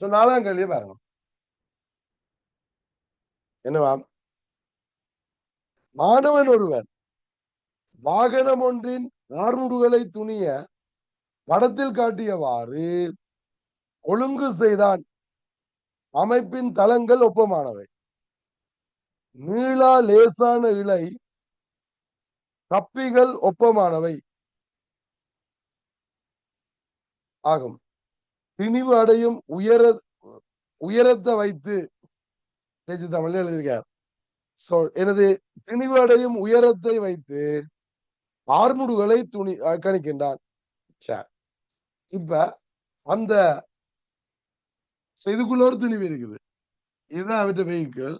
So நாலாம் கேள்வியை பாருங்க. என்னவா? மாணவன் ஒருவன் வாகனம் ஒன்றின் ஆர்முடுகளை துணிய படத்தில் காட்டியவாறு ஒழுங்கு செய்தான். அமைப்பின் தளங்கள் ஒப்பமானவை. நீளா லேசான இலை கப்பிகள் ஒப்பமானவை. ஆகும். திணிவு அடையும் உயர உயரத்தை வைத்து தேஜி தமிழ் எழுதியிருக்கார். சோ எனது திணிவு அடையும் உயரத்தை வைத்து ஆர்முடுகளை துணி கணிக்கின்றான் சரி இப்ப அந்த இதுக்குள்ள ஒரு திணிவு இருக்குது. இதுதான் அவற்றை வெஹிக்கிள்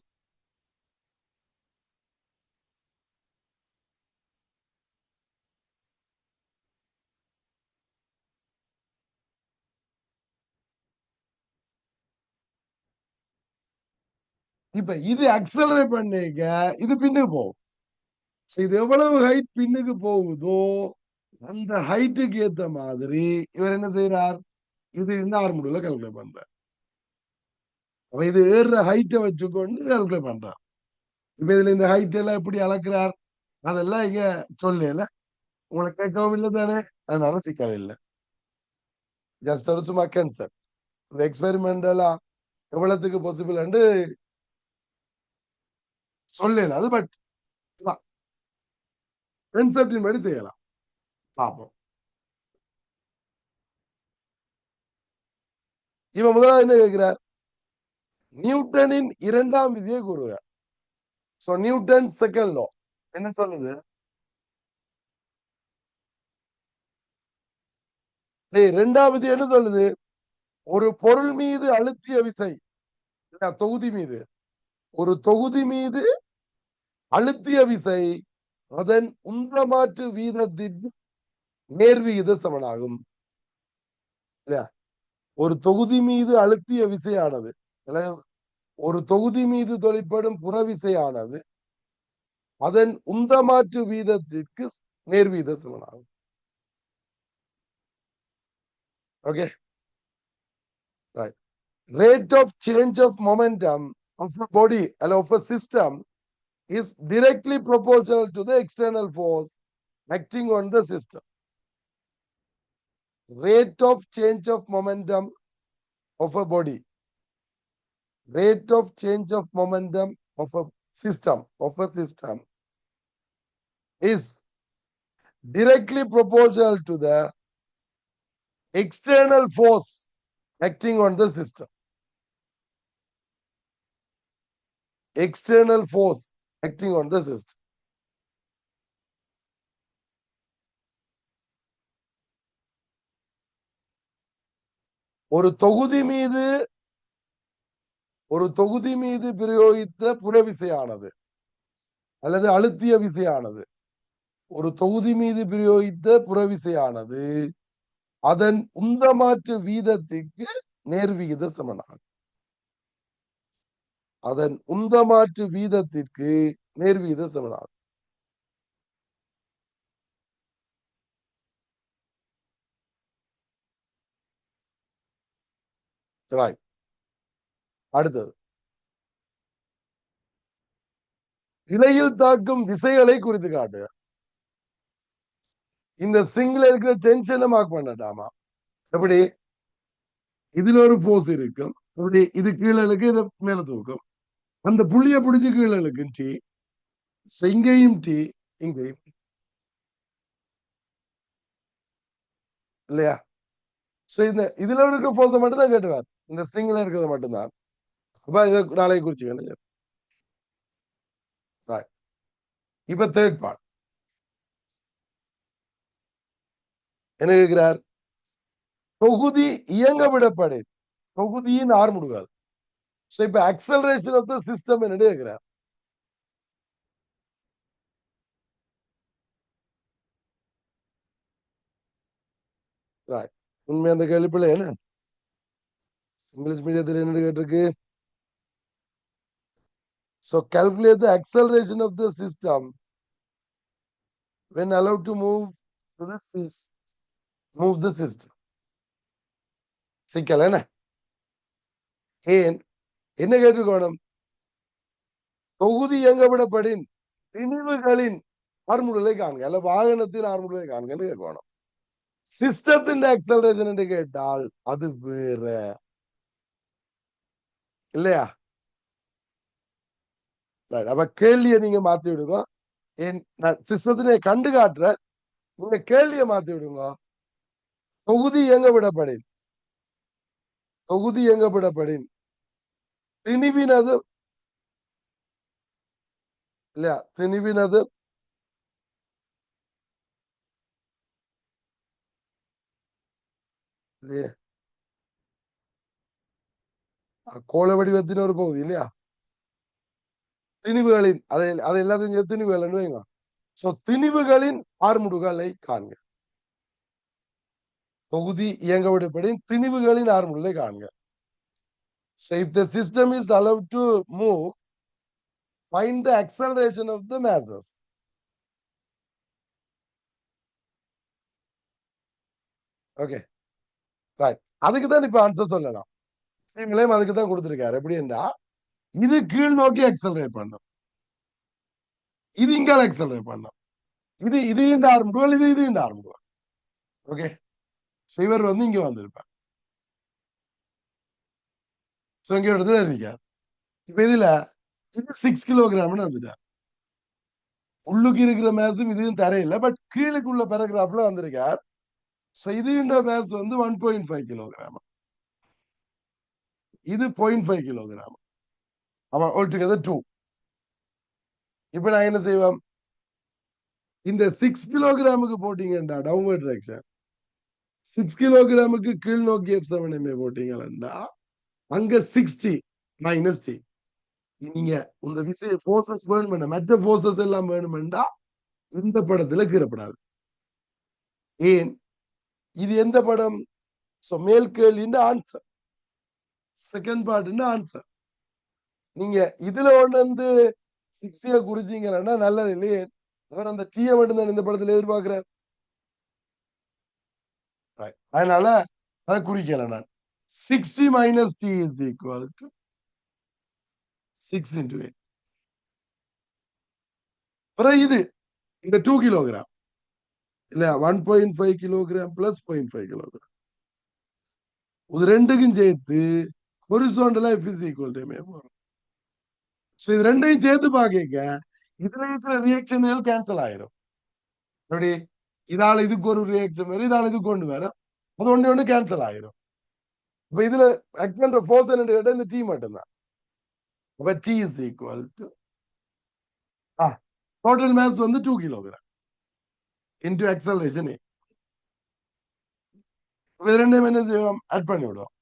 இப்ப இது அக்சலரேட் பண்ணிக்க இது பின்னுக்கு போகும். இது எவ்வளவு ஹைட் பின்னுக்கு போகுதோ அந்த ஹைட்டுக்கு ஏத்த மாதிரி இவர் என்ன செய்யறார் இது இந்த முடிவுல கால்குலேட் பண்றார். அப்ப இது ஏறுற ஹைட்டை வச்சுக்கொண்டு கால்குலேட் பண்றார். இப்ப இதுல இந்த ஹைட் எல்லாம் எப்படி அளக்குறார்? அதெல்லாம் இங்க சொல்லல. உங்களுக்கு கேட்கவும் இல்லை தானே? அதனால சிக்கல் இல்லை. ஜஸ்ட் ஒரு சும்மா கன்செப்ட் இந்த எக்ஸ்பெரிமெண்ட் எல்லாம் எவ்வளவுக்கு பாசிபிள் சொல்லல அது பட் கன்செப்டின் படி செய்யலாம். பார்ப்போம். இவன் முதலாவது என்ன கேட்கிறார்? நியூட்டனின் இரண்டாம் விதியை கூறுக. சோ நியூட்டன் செகண்ட் லோ என்ன சொல்லுது? ரெண்டாம் விதி என்ன சொல்லுது? ஒரு பொருள் மீது அழுத்திய விசை. தொகுதி மீது. ஒரு தொகுதி மீது அழுத்திய விசை அதன் உந்தமாற்று வீதத்தின் நேர்விகித சமனாகும். இல்லையா? ஒரு தொகுதி மீது அழுத்திய விசையானது ஒரு தொகுதி மீது தொழிற்படும் புறவிசையானது அதன் உந்தமாற்று வீதத்திற்கு நேர்வீத சமனாகும். Okay? Right rate of change of momentum of body அல்ல of system is directly proportional to the external force acting on the system. Rate of change of momentum of a body. Rate of change of momentum of a system, of a system is directly proportional to the external force acting on the system. External force acting on the system. ஒரு தொகுதி மீது ஒரு தொகுதி மீது பிரயோகித்த புறவிசையானது அல்லது அழுத்திய விசையானது ஒரு தொகுதி மீது பிரயோகித்த புறவிசையானது அதன் உந்தமாற்று வீதத்திற்கு நேர்விகித சமனாகும் அதன் உந்தமாற்று வீதத்திற்கு நேர்வீத சமனாகும். Right. அடுத்தது. இலையில் தாக்கும் விசைகளை குறித்து காட்டு. இந்த ஸ்ட்ரிங்ல இருக்கிற டென்ஷனை மார்க் பண்ணட்டாமா? எப்படி? இதுல ஒரு போர்ஸ் இருக்கும். எப்படி? இது கீழே இருக்கு இது மேல தூக்கும். அந்த புள்ளிய பிடிச்சு கீழே இழுக்கும் டி. இங்கேயும் டீ இங்கேயும். இல்லையா? சோ இந்த இதுல இருக்க ஃபோர்ஸை மட்டும்தான் கேட்டுவார். இந்த ஸ்ட்ரிங்ல இருக்கிறது மட்டும்தான். அப்ப இதை நாளைக்கு குறிச்சு Right. இப்ப தேர்ட் பார்ட் என்ன கேட்கிறார்? தொகுதி இயங்க விடப்படு தொகுதியின் ஆர்முடுகள் சோ இப்ப அக்சலரேஷன் ஆஃப் த சிஸ்டம் என்ன கேட்கிறார் Right. உண்மை அந்த கேள்விப்பிள்ளை என்ன இங்கிலீஷ் மீடியத்தில் என்ன கேட்டிருக்கு So calculate the acceleration of the system when allowed to move to the sys- move the system. சிக்கல் என்ன ஏன் என்ன கேட்டுக்கோணும் தொகுதி இயங்கவிடப்படின் திணிவுகளின் ஆர்முடலை காண்க அல்ல வாகனத்தின் ஆர்முடலை காண்கன்னு கேட்கணும். சிஸ்டத்தின் அக்சலரேஷன் என்று கேட்டால் அது வேற. இல்லையா? அப்ப கேள்வியை நீங்க மாத்தி விடுங்க. என் நான் சிஸ்டத்தினை கண்டு காட்டுறேன் நீங்க கேள்வியை மாத்தி விடுங்க. தொகுதி இயங்க விடப்படின் தொகுதி இயங்க விடப்படின் திணிவினது இல்லையா திணிவினது இல்லையே கோள வடிவத்தின் ஒரு பகுதி இல்லையா திணிவுகளின் அதை அதை எல்லாத்தையும் சேர்த்து திணிவுகள் வைங்க சோ திணிவுகளின் ஆர்முடுகளை காண்க தொகுதி இயங்க விடப்படி திணிவுகளின் ஆர்முடுகளை காண்க So if the system is allowed to move, find the acceleration of the masses. Okay. Right. அதுக்கு தான் இப்போ ஆன்சர் சொல்லலாம். நீங்களே அதுக்கு தான் கொடுத்துருக்காரு. எப்படின்னா இது கீழ் நோக்கி அக்சலரேட் பண்ணும். இது இங்க அக்சலரேட் பண்ணும். இது இது இந்த ஆரம்பிடுவாள் இது இது இந்த ஆரம்பிடுவாள் ஓகே ஸோ இவர் வந்து இங்க வந்திருப்பார். ஸோ இங்க ஒரு இடத்துல இருக்கார் இப்ப இதுல இது சிக்ஸ் கிலோகிராம்னு வந்துட்டார் உள்ளுக்கு இருக்கிற மேட்சும் இதுவும் தரையில பட் கீழுக்குள்ள பேராகிராஃப்ல வந்திருக்கார். ஸோ இதுன்ற மேட்ச் வந்து ஒன் பாயிண்ட் ஃபைவ் கிலோகிராம் இது பாயிண்ட் ஃபைவ் கிலோகிராம் அவன் ஆல் டுகெதர் டூ இப்ப நான் என்ன செய்வேன்? இந்த சிக்ஸ் கிலோகிராமுக்கு போட்டீங்கடா டவுன்வர்ட் டிரெக்ஷன் சிக்ஸ் கிலோகிராமுக்கு கீழ் நோக்கி எஃப் செவன் எம்ஏ போட்டீங்கன்னா அங்க சிக்ஸ்டி மைனஸ் டி நீங்க உங்க விசை போர்சஸ் வேணுமெண்டா மற்ற போர்சஸ் எல்லாம் வேணுமெண்டா இந்த படத்துல கீறப்படாது. ஏன்? இது எந்த படம்? சோ மேல் கேள்வின்னு ஆன்சர் செகண்ட் பார்ட் ஆன்சர் நீங்க இதுல ஒண்ணு வந்து சிக்ஸிய குறிச்சிங்கன்னா நல்லது இல்லையே? அவர் அந்த டீயை மட்டும்தான் இந்த படத்துல எதிர்பார்க்கிறார்? அதனால அதை குறிக்கல நான். Sixty minus t is equal to six into eight பிறகு இது இந்த டூ கிலோகிராம் இல்ல one point five kilogram plus point five kilogram இது ரெண்டுக்கும் சேர்த்து ஹொரிசோண்டலா F is equal to MA போறோம் ஸோ இது ரெண்டையும் சேர்த்து பார்க்க இதுல இருக்கிற ரியாக்ஷன்கள் கேன்சல் ஆயிரும். அப்படி இதால இதுக்கு ஒரு ரியாக்ஷன் வரும் இதால இதுக்கு கொண்டு வரும். அது ஒன்று ஒன்று கேன்சல் ஆயிரும். இப்ப இதுல ஆக்ட் பண்ற ஃபோர்ஸ் என்ன கேட்டா இந்த டி மட்டும்தான் அப்ப T is equal to total mass வந்து டூ கிலோகிராம் இன்டு எக்ஸலேஷன் இது ரெண்டையும் என்ன செய்வோம் ஆட் பண்ணி விடுவோம்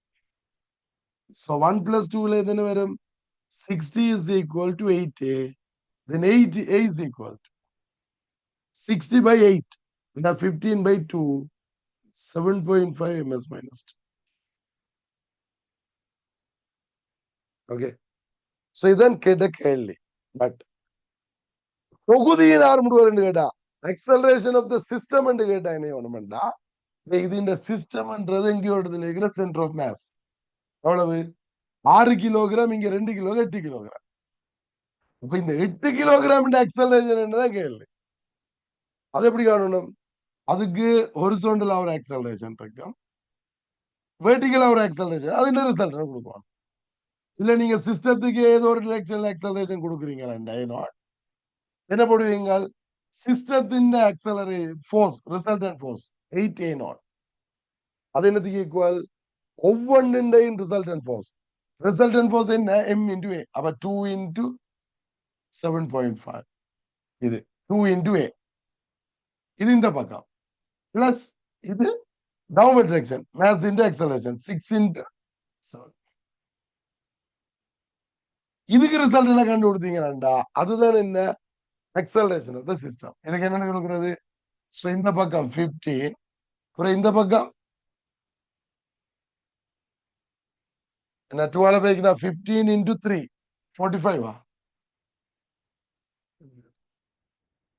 ஸோ ஒன் பிளஸ் டூல எதுன்னு வரும் sixty is equal to eight A then 8 a is equal to 60 by 8 now 15 by 2 7.5 ms minus 2 okay so இதான் கேட்ட கேள்வி. பட் தொகுதியின் ஆரம்பிடுவார் கேட்டா எக்ஸலரேஷன் ஆஃப் த சிஸ்டம் என்று கேட்டா என்ன ஒண்ணுமெண்டா இது இந்த சிஸ்டம்ன்றது எங்கேயோ இடத்துல இருக்கிற சென்டர் ஆஃப் மேஸ் அவ்வளவு ஆறு கிலோகிராம் இங்க ரெண்டு கிலோ எட்டு கிலோகிராம் இப்ப இந்த எட்டு கிலோகிராம் அக்சலரேஷன் என்னதான் கேள்வி. அது எப்படி காணணும்? அதுக்கு ஹொரிசோண்டல் ஒரு எக்ஸலரேஷன் இருக்கும். வெர்டிகல் ஒரு எக்ஸலரேஷன் அது என்ன ரிசல்ட் கொடுக்கணும். இல்ல நீங்க சிஸ்டத்துக்கு ஏதோ ஒரு டிரெக்ஷன்ல எக்ஸலரேஷன் கொடுக்குறீங்க நாட் என்ன போடுவீங்க சிஸ்டத்தின் acceleration force resultant force eight A nought அது என்னத்துக்கு ஈக்குவல் ஒவ்வொன்றையும் ரிசல்டன்ட் ஃபோர்ஸ் ரிசல்டன்ட் ஃபோர்ஸ் என்ன? எம் இன்டு ஏ அப்ப two into seven point five இது டூ இன்டு ஏ இது இந்த பக்கம். பிளஸ் இது downward direction mass into acceleration six into seven இதுக்கு ரிசல்ட் என்ன கண்டுபிடித்தீங்கன்னா அதுதான் என்ன எக்ஸலேஷன் ஆஃப் த சிஸ்டம் இதுக்கு என்ன கொடுக்குறது ஸோ இந்த பக்கம் ஃபிஃப்டி அப்புறம் இந்த பக்கம் என்ன டுவெல் பைக்னா ஃபிஃப்டீன் இன்டூ த்ரீ ஃபோர்ட்டி ஃபைவா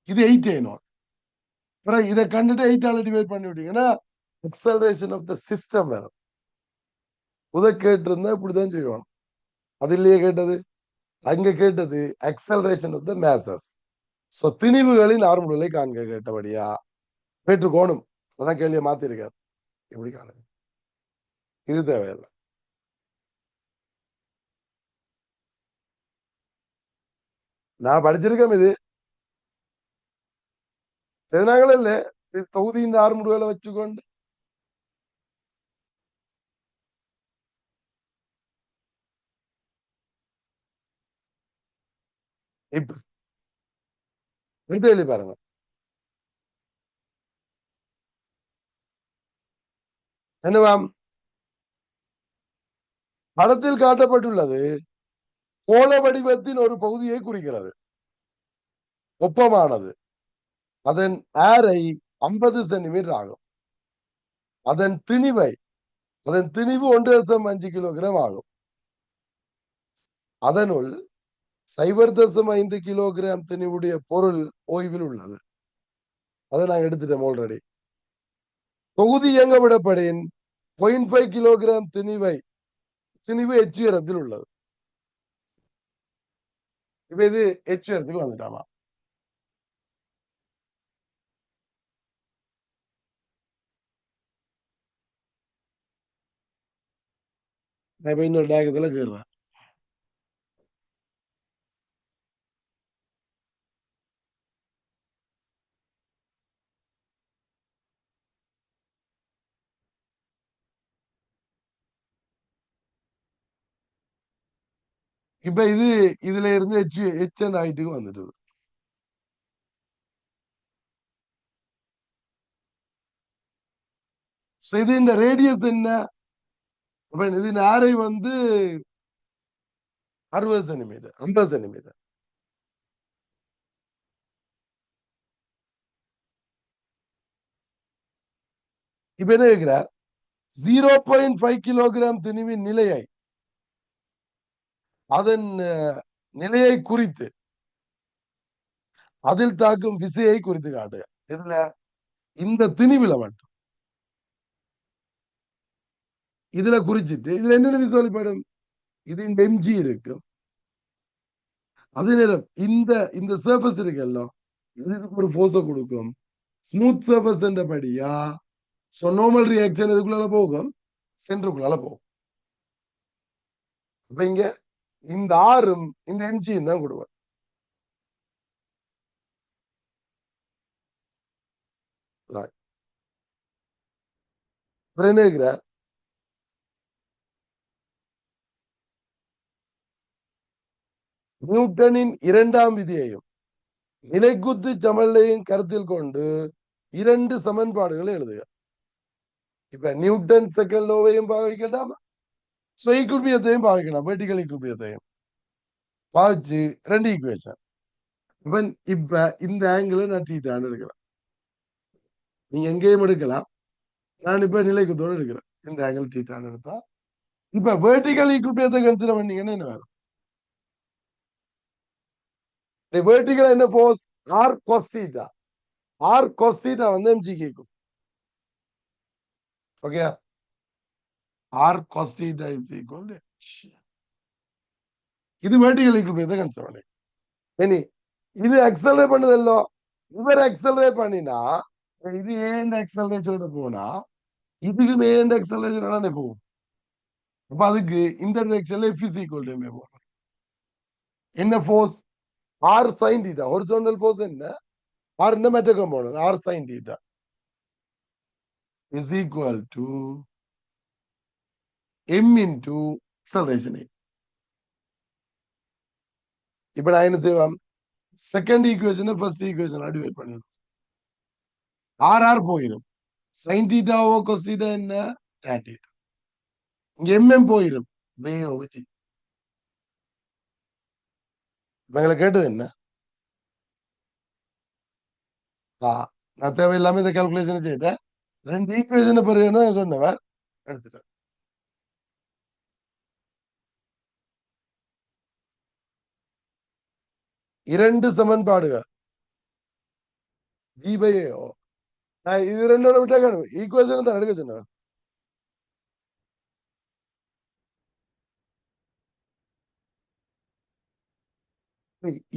இது எயிட் நோட் அப்புறம் இதை கண்டுட்டு எயிட்டால டிவைட் பண்ணி விட்டீங்கன்னா எக்ஸலரேஷன் ஆஃப் த சிஸ்டம் வரும் உதை கேட்டிருந்தா இப்படிதான் செய்வாங்க அது இல்லையே கேட்டது? அங்க கேட்டது acceleration of the masses so திணிவுகளின் ஆர்முடலை காண்க கேட்டபடியா பெற்றுக்கோணும் அதான் கேள்வியை மாத்திருக்கார். எப்படி காணுங்க இது தேவையில்லை. நான் படிச்சிருக்கேன் இது. எதனாங்கள இல்ல. இது தொகுதி இந்த ஆறு முடிவுகளை வச்சுக்கொண்டு இப்ப எடுத்து எழுதி பாருங்க. என்னவாம் படத்தில் காட்டப்பட்டுள்ளது கோள வடிவத்தின் ஒரு பகுதியை குறிக்கிறது. ஒப்பமானது அதன் ஆரை ஐம்பது சென்டிமீட்டர் ஆகும். அதன் திணிவை அதன் திணிவு ஒன்று தசம் அஞ்சு கிலோகிராம் ஆகும். அதனுள் சைபர் தசம் ஐந்து கிலோகிராம் திணிவுடைய பொருள் ஓய்வில் உள்ளது. அதை நான் எடுத்துட்டேன் ஆல்ரெடி தொகுதி இயங்க விடப்படின் பாயிண்ட் ஃபைவ் கிலோகிராம் திணிவை திணிவு எச்சுயரத்தில் உள்ளது. இப்ப இது எச்சுயரத்துக்கு வந்துட்டாமா? நான் இப்ப இன்னொரு டேகத்துல கேடுறேன் இப்ப இது இதுல இருந்து ஹெச் ஹெச் ஹைட்டுக்கு வந்துட்டது. இது இந்த ரேடியஸ் என்ன? அப்ப இது ஆரை வந்து அறுபது சென்டிமீட்டர் ஐம்பது சென்டிமீட்டர் இப்ப என்ன கேட்கிறார் ஜீரோ பாயிண்ட் ஃபைவ் கிலோகிராம் திணிவின் நிலையை அதன் நிலையை குறித்து. அதில் தாக்கும் விசையை குறித்து காட்டுக இதுல இந்த திணிவில மட்டும். இதுல குறிச்சிட்டு இதுல என்னென்ன விசை வெளிப்படும் இது இந்த எம்ஜி இருக்கும் அதே நேரம் இந்த இந்த சர்ஃபஸ் இருக்குல்ல இதுக்கு ஒரு போர்ஸ கொடுக்கும். ஸ்மூத் சர்ஃபஸ் என்றபடியா ஸோ நார்மல் ரியாக்ஷன் இதுக்குள்ளால போகும்? சென்டருக்குள்ளால போகும். அப்ப இங்க இந்த ஆறும் இந்த எம்ஜியும் தான் கொடுவேன். Right. என்ன இருக்கிறார் நியூட்டனின் இரண்டாம் விதியையும் நிலைக்குத்து சமநிலையும் கருத்தில் கொண்டு இரண்டு சமன்பாடுகளை எழுதுக இப்ப நியூட்டன் செகண்ட் லோவையும் பாவிக்கட்டாம? ஸோ ஈக்குள்பியத்தையும் பாவிக்கணும் வெர்டிகல் ஈக்குள்பியத்தையும் பாவிச்சு ரெண்டு ஈக்குவேஷன் இவன் இப்ப இந்த ஆங்கிள் நான் டீட்டான்னு எடுக்கிறேன். நீங்க எங்கேயும் எடுக்கலாம். நான் இப்ப நிலைக்குத்தோடு எடுக்கிறேன். இந்த ஆங்கிள் டீட்டான்னு எடுத்தா. இப்ப வெர்டிகல் ஈக்குல்பியத்தை கன்சிடர் பண்ணீங்கன்னா என்ன வரும்? the என்ன force R cos R r வந்து எம்ஜி கேக்கும் okay r cos theta is equal to h. இது vertical equilibrium கன்சிடர் பண்ணி இனி இது அக்சலரேட் பண்ணதല്ലോ இவர் அக்சலரேட் பண்ணினா இது ஏன் அக்சலரேஷனோட போனா? இதுக்கு ஏன் அக்சலரேஷனோட போகும். அப்ப அதுக்கு இந்த டைரக்ஷன்ல F is equal to MA போகும் என்ன force R sine theta horizontal force என்ன? ஆர் என்ன மற்ற component R sine theta is equal to M into acceleration இப்ப நான் என்ன செய்வேன் செகண்ட் ஈக்குவேஷனை ஃபர்ஸ்ட் ஈக்குவேஷன் டிவைட் பண்ணிடும் ஆர் ஆர் போயிடும் சைன் தீட்டாவோ கொஸ் தீட்டா என்ன tan தீட்டா இங்க எம்எம் போயிடும் வேோ வச்சு இவங்களை கேட்டது என்ன ஆ நான் தேவையில்லாம இந்த கால்குலேஷன் செய்தேன் ரெண்டு ஈக்குவேஷனை பிறகு சொன்னவர் எடுத்துட்டேன் இரண்டு சமன்பாடுகள். ஜி பை ஏ இது ரெண்டோட விட்டா காணும். ஈக்குவேஷன் தான் எடுக்க சொன்னேன்.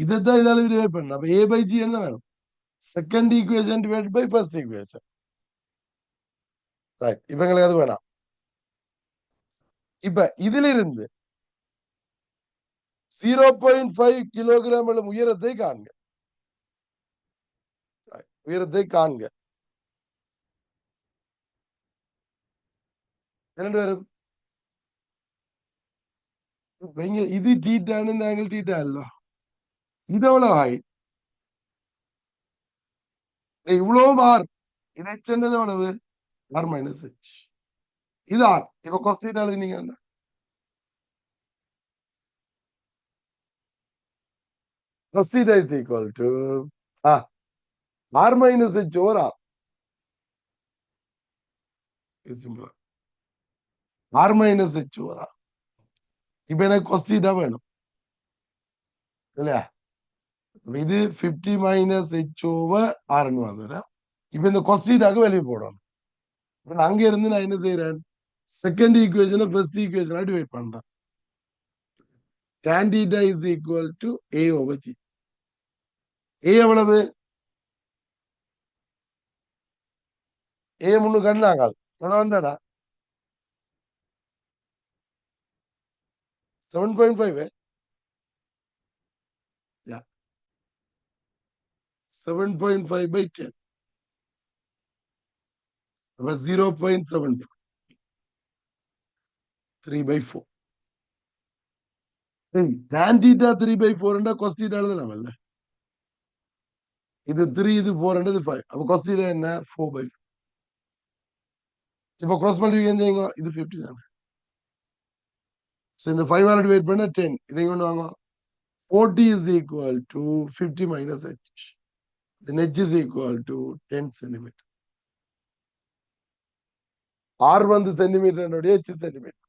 இதைத்தான் இதால டிவைட் பண்ணணும். அப்ப ஏ பை ஜி என்ன வேணும்? Second equation divide by first equation right இப்ப எங்களுக்கு அது வேணாம். இப்ப இதுல இருந்து ஜீரோ பாயிண்ட் ஃபைவ் கிலோகிராம் உயரத்தை காண்க. உயரத்தை காண்க. ரெண்டு பேரும். இப்ப இங்க இது டீட்டான்னு இந்த ஆங்கிள் டீட்டா இல்ல இது எவ்வளவு ஹைட் இவ்வளவு மார் இதை சென்னது எவ்வளவு? ஆர் மைனஸ் ஹெச் இது ஆர் இப்ப கொஸ்டின் எழுதினீங்க என்ன cos theta is equal to ah, r minus h over r. It's simple. r minus h over r. இப்ப எனக்கு cos theta வேணும் இல்லையா இது பிப்டி மைனஸ் ஹெச் ஓவர் ஆர்னு வந்துடுறேன் இப்ப இந்த cos thetaக்கு வெளியே போடணும் அங்க இருந்து நான் என்ன செய்யறேன் செகண்ட் ஈக்குவேஷனை ஃபர்ஸ்ட் ஈக்குவேஷனா டிவைட் பண்றேன் tan theta is equal to a over g. A எவ்வளவு? A முன்னு கண்ணாங்கள் எவ்வளவு வந்தாடா. Seven point five seven point five by ten அப்ப zero point seven three by four tan theta three by ஃபோர்ண்டா cos theta எழுதலாமல்ல இது three இது four இது five அப்ப cos theta என்ன? ஃபோர் பை இப்போ cross மல்டிபிகேஷன் செய்யுங்க இது ஃபிஃப்டி தானே. ஸோ இந்த ஃபைவ் ஹண்ட்ரட் வெயிட் பண்ண டென் இதை கொண்டு வாங்க? Forty is equal to fifty minus H then H is equal to ten centimetre R வந்து சென்டிமீட்டர் ஹெச் சென்டிமீட்டர்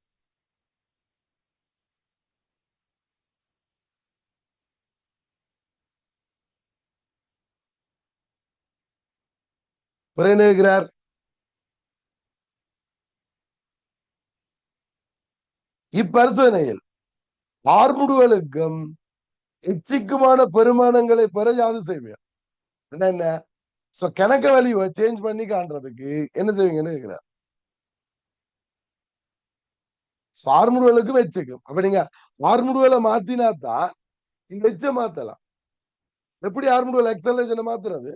பிறகுகிறார் இப்பரிசோதனையில் ஆர்முடுகளுக்கும் எச்சிக்குமான பெருமானங்களை பெற யாது செய்வியா என்ன என்ன? சோ கணக்க வேல்யூவை சேஞ்ச் பண்ணி காண்றதுக்கு என்ன செய்வீங்கன்னு கேக்குறார். ஆர்முடுகளுக்கும் எச்சுக்கும். அப்ப நீங்க ஆர்முடுகளை மாத்தினா தான் இந்த எச்சை மாத்தலாம். எப்படி ஆர்முடுகள் எக்ஸலேஷனை மாத்துறது?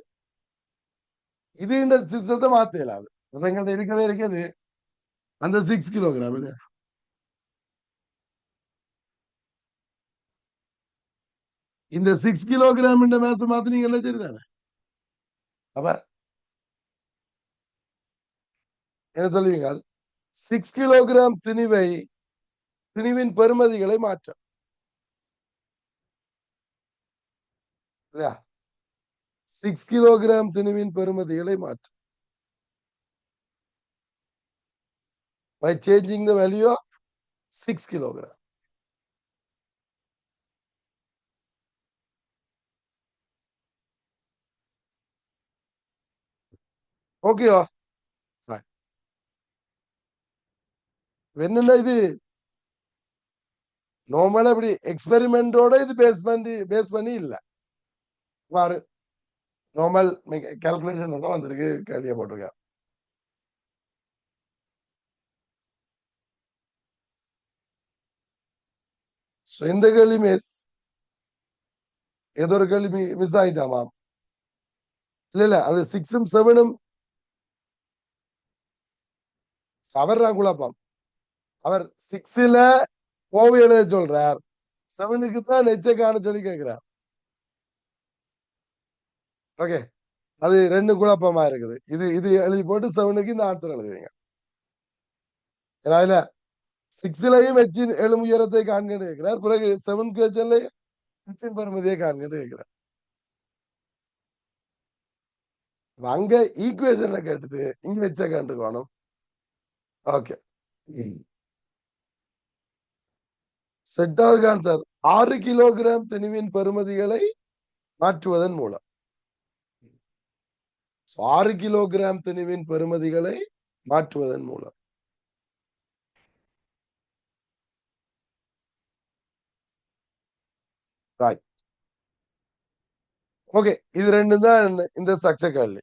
இது இந்த சிஸ்டத்தை மாத்த இயலாது அப்ப எங்கள்கிட்ட இருக்கவே இருக்காது அந்த சிக்ஸ் கிலோகிராம் இல்லையா இந்த சிக்ஸ் கிலோகிராம் மேச மாத்தினீங்கல்ல சரிதானே அப்ப என்ன சொல்லுவீங்க சிக்ஸ் கிலோகிராம் திணிவை திணிவின் பெருமதிகளை மாற்றம் இல்லையா சிக்ஸ் கிலோகிராம் திணிவின் பெருமதிகளை மாற்று. By changing the value of 6 kilogram. ஓகேவா என்னன்னா இது நார்மலா இப்படி எக்ஸ்பெரிமெண்டோட இது பேஸ் பண்ணி பேஸ் பண்ணி இல்ல. வாரு. நார்மல் கால்குலேஷன் வந்திருக்கு கேள்வியா போட்டிருக்கேன். ஸோ இந்த கேள்வி மிஸ் ஏதோ ஒரு கேள்வி மிஸ் ஆயிட்டாமா? இல்ல இல்ல அது சிக்ஸும் செவனும் அவர் தான் குழப்பம். அவர் சிக்ஸ்ல கோவை எழுத சொல்றார். செவனுக்கு தான் நெச்சை காண சொல்லி கேட்கிறார் ஓகே அது ரெண்டு குழப்பமா இருக்குது. இது இது எழுதி போட்டு செவனுக்கு இந்த ஆன்சர் எழுதுவீங்க. ஏன்னா அதுல சிக்ஸ்லயும் வெச்சின் எழும் உயரத்தை காண்கன்னு கேட்கிறார் பிறகு செவன் கொஸ்டின்ல வெச்சின் பருமதியை காண்கன்னு கேட்கிறார் அங்க ஈக்குவேஷன்ல கேட்டது இங்க வச்ச கண்டுக்கணும். ஓகே செட்டாவது ஆன்சர் ஆறு கிலோகிராம் திணிவின் பெறுமதிகளை மாற்றுவதன் மூலம். ஆறு கிலோகிராம் துணிவின் பெருமதிகளை மாற்றுவதன் மூலம். ஓகே இது ரெண்டு தான் இந்த சக்ச கல்வி